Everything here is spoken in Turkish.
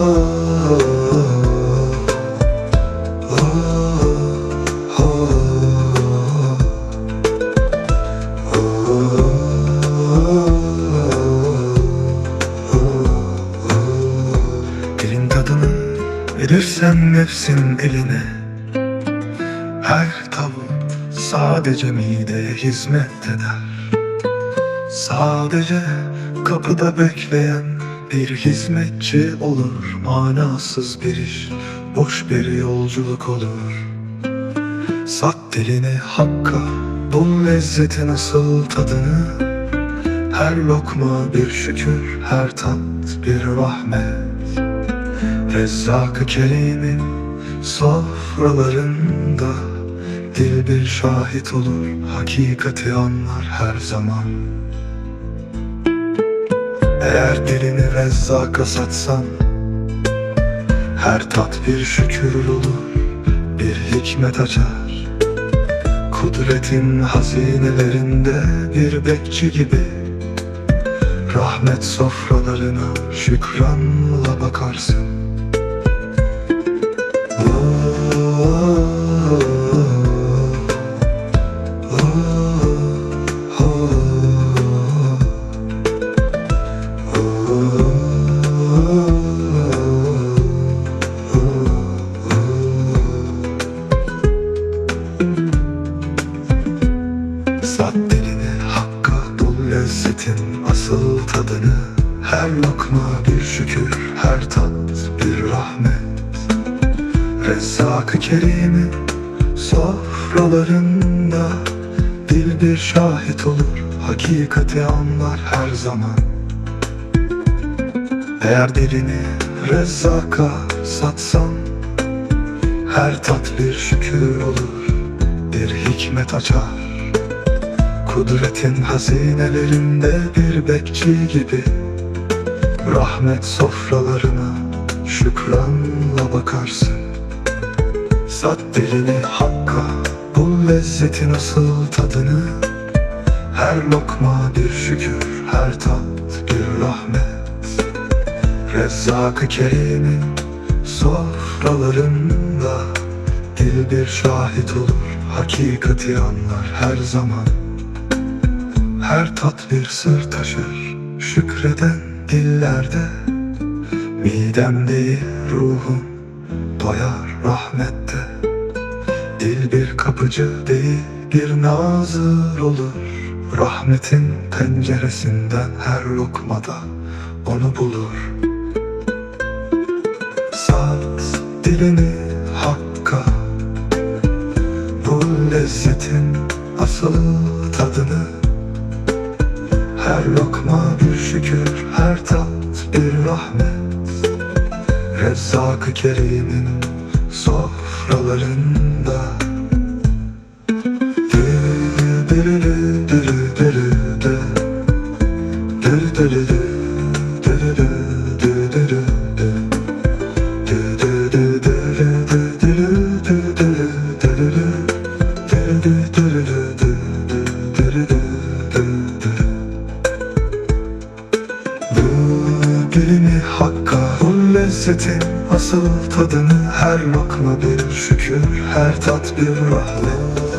Dilin tadını verirsen nefsin eline. Her tavuk sadece mideye hizmet eder. Sadece kapıda bekleyen bir hizmetçi olur Manasız bir iş, boş bir yolculuk olur. Sat dilini hakka, bul lezzeti nasıl tadını. Her lokma bir şükür, her tat bir rahmet. Rezzak-ı Kerim'in sofralarında Dil bir şahit olur, hakikati anlar her zaman Eğer dilini Rezzak'a satsan Her tat bir şükür olur, bir hikmet açar. Kudretin hazinelerinde bir bekçi gibi Rahmet sofralarına şükranla bakarsın lezzetin asıl tadını Her lokma bir şükür, her tat bir rahmet. Rezzak-ı Kerim'in sofralarında Dil bir şahit olur, hakikati anlar her zaman. Eğer dilini Rezzak'a satsan Her tat bir şükür olur, bir hikmet açar Kudretin hazinelerinde bir bekçi gibi. Rahmet sofralarına şükranla bakarsın. Sat dilini hakka, bul lezzeti nasıl tadını. Her lokma bir şükür, her tat bir rahmet. Rezzak-ı Kerim'in sofralarında Dil bir şahit olur, hakikati anlar her zaman her tat bir sır taşır Şükreden dillerde. Midem değil ruhum Doyar rahmette. Dil bir kapıcı değil Bir nazır olur. Rahmetin penceresinden Her lokmada onu bulur. Sat dilini her lokma bir şükür, her tat bir rahmet Rezzak-ı Kerim'in sofralarında Dürü dürü dürü dürü dü. Dürü dürü dü. Dürü Dilini hakka Bu lezzetin asıl tadını Her lokma bir şükür Her tat bir rahmet